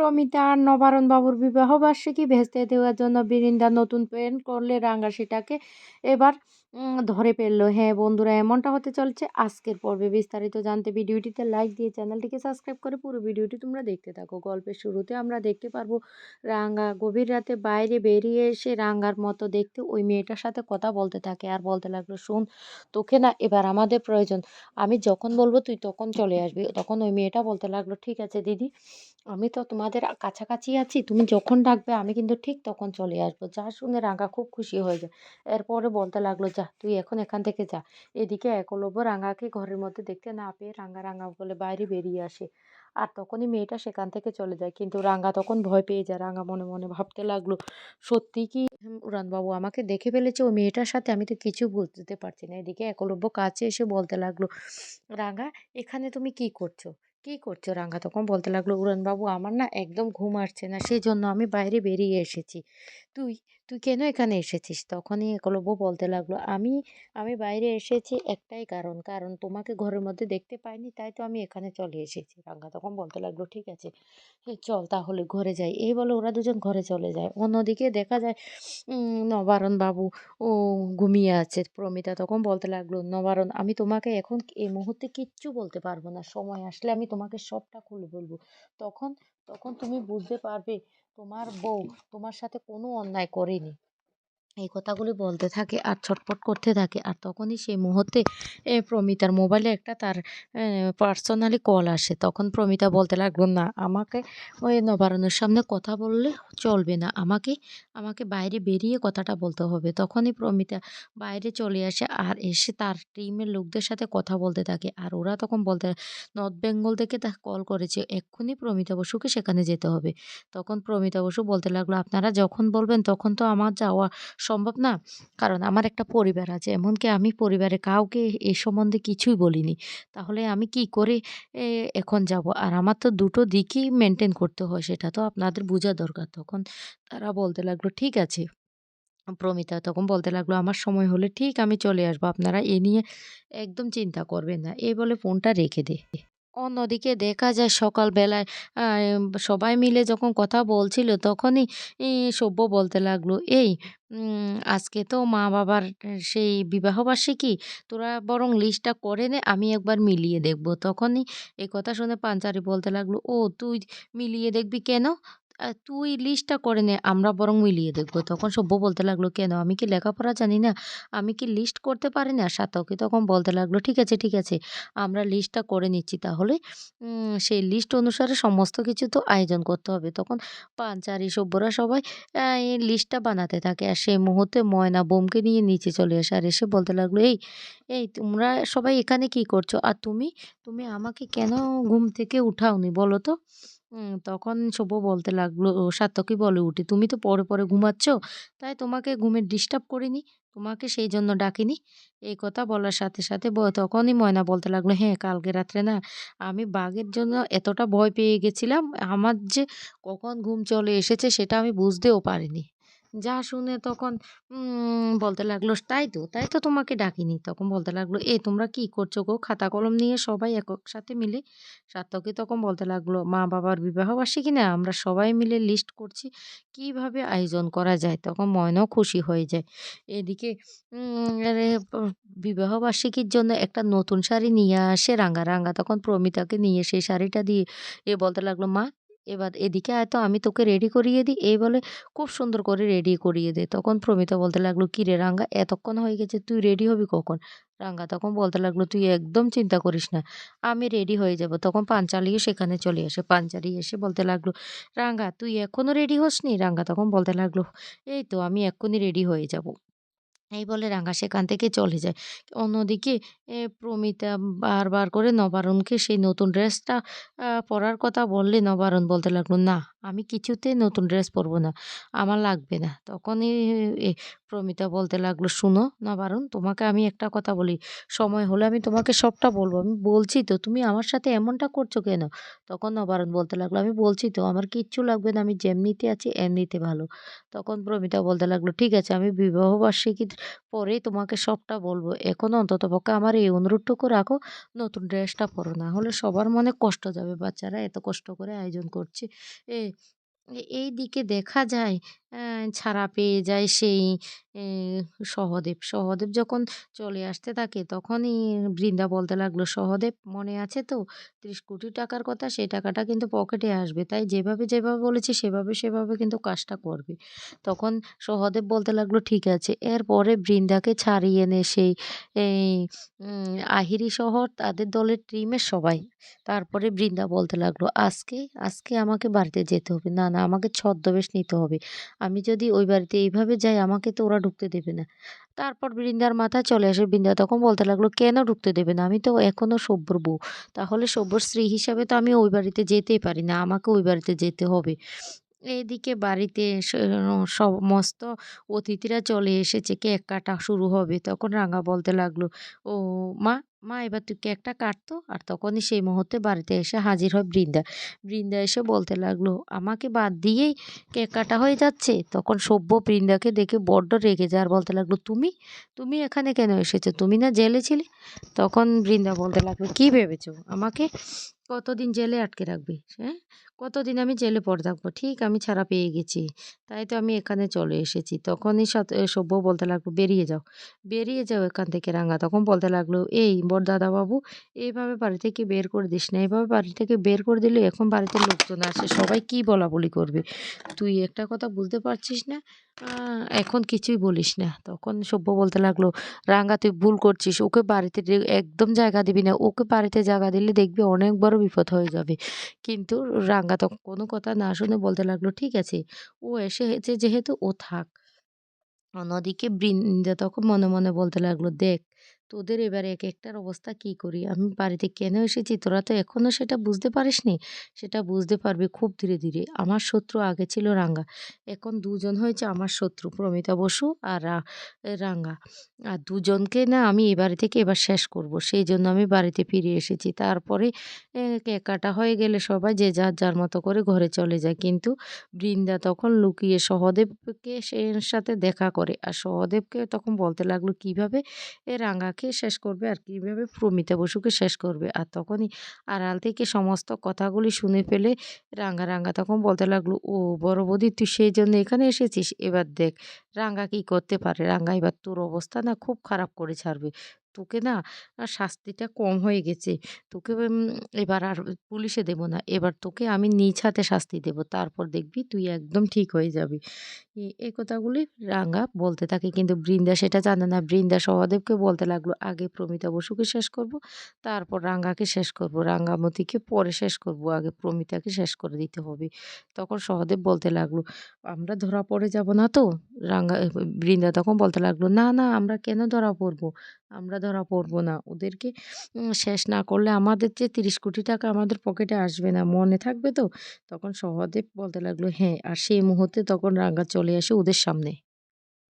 প্রমিতা আর বিবাহ বার্ষিকী ভেস্তে দেওয়ার জন্য বৃন্দা নতুন প্ল্যান করলে রাঙ্গা সেটাকে এবার ধরে ফেলল। হ্যাঁ বন্ধুরা, এমনটা হতে চলছে আজকের পর্বে। বিস্তারিত জানতে ভিডিওটিতে লাইক দিয়ে চ্যানেলটিকে সাবস্ক্রাইব করে পুরো ভিডিওটি তোমরা দেখতে থাকো। গল্পের শুরুতে আমরা দেখতে পারব, রাঙ্গা গভীর রাতে বাইরে বেরিয়ে এসে রাঙ্গার মতো দেখতে ওই মেয়েটার সাথে কথা বলতে থাকে। আর বলতে লাগল, শোন, তোকে না এবার আমাদের প্রয়োজন। আমি যখন বলব তুই তখন চলে আসবি। তখন ওই মেয়েটা বলতে লাগল, ঠিক আছে দিদি। আমি তো তোমাদের কাছাকাছি আছি। তুমি যখন ডাকবে, আমি কিন্তু ঠিক তখন চলে আসব। যা শুনে রাঙা খুব খুশি হয়ে যায়। এরপরে বলতে লাগল, যা, তুই এখন এখান থেকে যা। এদিকে একলব্য রাঙাকে ঘরের মধ্যে দেখতে না পেয়ে রাঙা রাঙা বলে বাইরে বেরিয়ে আসে। আর তখনই মেয়েটা সেখান থেকে চলে যায়। কিন্তু রাঙা তখন ভয় পেয়ে যায়। রাঙা মনে মনে ভাবতে লাগল, সত্যি কি উড়ানবাবু আমাকে দেখে ফেলেছে ও মেয়েটার সাথে? আমি তো কিছু বুঝতে পারছি না। এদিকে একলব্য কাছে এসে বলতে লাগল, রাঙা, এখানে তুমি কি করছ? কি করছ রাঙা তখন বলতে লাগল, উড়ানবাবু, আমার না একদম ঘুম আসছে না সেই জন্য আমি বাইরে বেরিয়ে এসেছি। তুই তুই কেন এখানে এসেছিস? তখনই একলব্য বলতে লাগল, আমি আমি বাইরে এসেছি একটাই কারণ কারণ তোমাকে ঘরের মধ্যে দেখতে পাইনি, তাই তো আমি এখানে চলে এসেছি। রাঙ্গা তখন বলতে লাগল, ঠিক আছে চল তাহলে ঘরে যাই। এই বলে ওরা দুজন ঘরে চলে যায়। অন্যদিকে দেখা যায় নবারণ বাবু ও ঘুমিয়ে আছে। প্রমিতা তখন বলতে লাগল, নবারণ, আমি তোমাকে এখন এই মুহূর্তে কিচ্ছু বলতে পারব না। সময় আসলে আমি তোমাকে সবটা খুলে বলব। তখন তখন তুমি বুঝতে পারবে তোমার বউ তোমার সাথে কোনো অন্যায় করেনি। এই কথাগুলি বলতে থাকে আর ছটফট করতে থাকে। আর তখনই সেই মুহূর্তে প্রমিতার মোবাইলে একটা তার পার্সোনালি কল আসে। তখন প্রমিতা বলতে লাগল, না, আমাকে ওই নবারণের সামনে কথা বললে চলবে না। আমাকে আমাকে বাইরে বেরিয়ে কথাটা বলতে হবে। তখনই প্রমিতা বাইরে চলে আসে আর এসে তার টিমের লোকদের সাথে কথা বলতে থাকে। আর ওরা তখন বলতে, নর্থ বেঙ্গল থেকে তা কল করেছে। এক্ষুনি প্রমিতা বসুকে সেখানে যেতে হবে। তখন প্রমিতা বসু বলতে লাগল, আপনারা যখন বলবেন তখন তো আমার যাওয়া সম্ভব না। কারণ আমার একটা পরিবার আছে। এমনকি আমি পরিবারে কাউকে এ সম্বন্ধে কিছুই বলিনি। তাহলে আমি কি করে এখন যাব? আর আমার তো দুটো দিকই মেনটেন করতে হয়, সেটা তো আপনাদের বোঝা দরকার। তখন তারা বলতে লাগল, ঠিক আছে। প্রমিতা তখন বলতে লাগল, আমার সময় হলে ঠিক আমি চলে আসব। আপনারা এ নিয়ে একদম চিন্তা করবেন না। এই বলে, ফোনটা রেখে দে। অন্যদিকে দেখা যায় সকালবেলায় সবাই মিলে যখন কথা বলছিল তখনই সভ্য বলতে লাগল, এই আজকে তো মা বাবার সেই বিবাহবার্ষিকী তোরা বরং লিস্টটা করে নে, আমি একবার মিলিয়ে দেখব। তখনই এই কথা শুনে পাঞ্চারি বলতে লাগল, ও, তুই মিলিয়ে দেখবি কেন? তুই লিস্টটা করে নে, আমরা বরং মিলিয়ে দেখব। তখন সব্য বলতে লাগল, কেন? আমি কি লেখাপড়া জানি না? আমি কি লিস্ট করতে পারি না? সাতকি তখন বলতে লাগল, ঠিক আছে ঠিক আছে, আমরা লিস্টটা করে নিচ্ছি। তাহলে সেই লিস্ট অনুসারে সমস্ত কিছু তো আয়োজন করতে হবে। তখন পাঞ্চারি সভ্যরা সবাই এই লিস্টটা বানাতে থাকে। আর সেই মুহূর্তে ময়না বোমকে নিয়ে নিচে চলে আসে আর এসে বলতে লাগল, এই এই, তোমরা সবাই এখানে কি করছ? আর তুমি তুমি আমাকে কেন ঘুম থেকে উঠাওনি বলো তো? তখন শুভ বলতে লাগল সার্থকই বলে উঠে, তুমি তো পরে পরে ঘুমাচ্ছ, তাই তোমাকে ঘুমের ডিস্টার্ব করিনি, তোমাকে সেই জন্য ডাকিনি। এই কথা বলার সাথে সাথে ব- তখনই ময়না বলতে লাগল হ্যাঁ কালকে রাত্রে না, আমি বাঘের জন্য এতটা ভয় পেয়ে গেছিলাম, আমার যে কখন ঘুম চলে এসেছে সেটা আমি বুঝতেও পারিনি। যা শুনে তখন বলতে লাগল তাই তো তাই তো তোমাকে ডাকিনি। তখন বলতে লাগল এ তোমরা কি করছ গো? খাতা কলম নিয়ে সবাই একক সাথে মিলে সার্থকী তখন বলতে লাগল মা বাবার বিবাহ বার্ষিকী না আমরা সবাই মিলে লিস্ট করছি কীভাবে আয়োজন করা যায়? তখন ময়নাও খুশি হয়ে যায়। এদিকে উম, আরে প- বিবাহ বার্ষিকীর জন্য একটা নতুন শাড়ি নিয়ে আসে রাঙা রাঙা। তখন প্রমিতাকে নিয়ে সেই শাড়িটা দিয়ে এ বলতে লাগল মা এবার এদিকে আয় তো, আমি তোকে রেডি করিয়ে দিই। এই বলে খুব সুন্দর করে রেডি করিয়ে দে তখন প্রমিতা বলতে লাগল, কি রে রাঙ্গা, এতক্ষণ হয়ে গেছে, তুই রেডি হবি কখন? রাঙ্গা তখন বলতে লাগল, তুই একদম চিন্তা করিস না, আমি রেডি হয়ে যাব। তখন পাঞ্চালিও সেখানে চলে আসে। পাঞ্চালি এসে বলতে লাগল, রাঙ্গা, তুই এখনও রেডি হসনি? রাঙ্গা তখন বলতে লাগল, এই তো, আমি এক্ষুনি রেডি হয়ে যাব। এই বলে রাঙা সেখান থেকে চলে যায়। অন্যদিকে প্রমিতা বারবার করে নবারণকে সেই নতুন ড্রেসটা পরার কথা বললে নবারণ বলতে লাগল, না, আমি কিছুতে নতুন ড্রেস পরবো না, আমার লাগবে না। তখনই প্রমিতা বলতে লাগল, শুনো না বারণ তোমাকে আমি একটা কথা বলি। সময় হলে আমি তোমাকে সবটা বলব। আমি বলছি তো, তুমি আমার সাথে এমনটা করছ কেন? তখন নবারণ বলতে লাগল, আমি বলছি তো, আমার কিচ্ছু লাগবে না, আমি যেমনিতে আছি এমনিতে ভালো। তখন প্রমিতা বলতে লাগল, ঠিক আছে, আমি বিবাহবার্ষিকীর পরেই তোমাকে সবটা বলব। এখন অন্তত পক্ষে আমার এই অনুরোধটুকু রাখো, নতুন ড্রেসটা পরো। না হলে সবার মনে কষ্ট যাবে। বাচ্চারা এত কষ্ট করে আয়োজন করছে। এ এই দিকে দেখা যায় ছাড়া পেয়ে যায় সেই সহদেব। সহদেব যখন চলে আসতে থাকে তখনই বৃন্দা বলতে লাগল, "সহদেব মনে আছে তো? ৩০ কোটি টাকার কথা সেই টাকাটা কিন্তু পকেটে আসবে। তাই যেভাবে, যেভাবে বলেছি সেভাবে, সেভাবে কিন্তু কাজটা করবে।" তখন সহদেব বলতে লাগল, "ঠিক আছে।" এরপরে বৃন্দাকে ছাড়িয়ে এনে সেই আহিরি সহ তাদের দলের টিমের সবাই। তারপরে বৃন্দা বলতে লাগল, "আজকে, আজকে আমাকে বাড়িতে যেতে হবে। না, না আমাকে ছদ্মবেশ নিতে হবে। আমি যদি ওই বাড়িতে এইভাবে যাই আমাকে তো ওরা ঢুকতে দেবে না।" তারপর বৃন্দার মাথা চলে আসে। বৃন্দা তখন বলতে লাগল, "কেন ঢুকতে দেবে না? আমি তো এখনও সভ্যর বউ। তাহলে সভ্যর স্ত্রী হিসাবে তো আমি ওই বাড়িতে যেতেই পারি না। আমাকে ওই বাড়িতে যেতে হবে।" এদিকে বাড়িতে সমস্ত অতিথিরা চলে এসেছে। কেক কাটা শুরু হবে। তখন রাঙা বলতে লাগল, "ও মা, মা এবার তুই কেকটা কাটতো আর তখনই সেই মুহূর্তে বাড়িতে এসে হাজির হয় বৃন্দা। বৃন্দা এসে বলতে লাগল, "আমাকে বাদ দিয়েই কেক কাটা হয়ে যাচ্ছে?" তখন সভ্য বৃন্দাকে দেখে বড্ড রেগে যায় আর বলতে লাগল, "তুমি? তুমি এখানে কেন এসেছ? তুমি না জেলে ছিলে?" তখন বৃন্দা বলতে লাগল, "কি ভেবেছো? আমাকে কতদিন জেলে আটকে রাখবে? হ্যাঁ? কতদিন আমি জেলে পড়ে থাকব? ঠিক আমি ছাড়া পেয়ে গেছি। তাই তো আমি এখানে চলে এসেছি।" তখনই সব্য বলতে লাগল, "বেরিয়ে যাও। বেরিয়ে যাও এখান থেকে।" রাঙা তখন বলতে লাগল, "এই বড়দাদাবাবু এইভাবে বাড়ি থেকে বের করে দিস না। এভাবে বাড়ি থেকে বের করে দিলে এখন বাড়িতে লোকজন আসে। সবাই কি বলাবলি করবে? তুই একটা কথা বুঝতে পারছিস না? এখন কিছুই বলিস না।" তখন সভ্য বলতে লাগল, রাঙ্গা তুই ভুল করছিস। ওকে বাড়িতে একদম জায়গা দিবি না। ওকে বাড়িতে জায়গা দিলে দেখবি অনেক বড় বিপদ হয়ে যাবে।" কিন্তু রাঙ্গা তখন কোনো কথা না শুনে বলতে লাগল, "ঠিক আছে। ও এসে হয়েছে যেহেতু ও থাক।" অন্যদিকে বৃন্দা তখন মনে, মনে বলতে লাগল, "দেখ তোদের এবার একেকটার অবস্থা কী করি। আমি বাড়িতে কেন এসেছি তোরা তো এখনও সেটা বুঝতে পারিসনি। সেটা বুঝতে পারবি খুব ধীরে, ধীরে। আমার শত্রু আগে ছিল রাঙা। এখন দুজন হয়েছে আমার শত্রু প্রমিতা বসু আর রা রাঙা। আর দুজনকে না আমি এ বাড়ি থেকে এবার শেষ করব। সেই জন্য আমি বাড়িতে ফিরে এসেছি। তারপরে কাটা হয়ে গেলে সবাই যে যার, যার মতো করে ঘরে চলে যায়। কিন্তু বৃন্দা তখন লুকিয়ে সহদেবকে সে সাথে দেখা করে। আর সহদেবকে তখন বলতে লাগল কীভাবে এ রাঙাকে শেষ করবে আর কীভাবে প্রমিতা বসুকে শেষ করবে। আর তখনই আড়াল থেকে সমস্ত কথাগুলি শুনে ফেলে রাঙা, রাঙা তখন বলতে লাগল, "ও বড় বৌদি তুই সেই জন্য এখানে এসেছিস? এবার দেখ রাঙা কি করতে পারে। রাঙা এবার তোর অবস্থা না খুব খারাপ করে ছাড়বে। তোকে না শাস্তিটা কম হয়ে গেছে। তোকে এবার আর পুলিশে দেব না। এবার তোকে আমি নিজ হাতে শাস্তি দেব। তারপর দেখবি তুই একদম ঠিক হয়ে যাবি।" এই কথাগুলি রাঙা বলতে থাকে। কিন্তু বৃন্দা সেটা জানে না। বৃন্দা সহদেবকে বলতে লাগল, "আগে প্রমিতা বসুকে শেষ করব। তারপর রাঙাকে শেষ করব। রাঙামতিকে পরে শেষ করব। আগে প্রমিতাকে শেষ করে দিতে হবে।" তখন সহদেব বলতে লাগল, "আমরা ধরা পড়ে যাব না তো?" রাঙা এ বৃন্দা তখন বলতে লাগল, "না, না আমরা কেন ধরা পড়ব? আমরা ধরা পড়ব না। ওদেরকে শেষ না করলে আমাদের যে ৩০ কোটি টাকা আমাদের পকেটে আসবে না। মনে থাকবে তো?" তখন সহদেব বলতে লাগল, "হ্যাঁ।" আর সেই মুহূর্তে তখন রাঙা চলে আসে ওদের সামনে।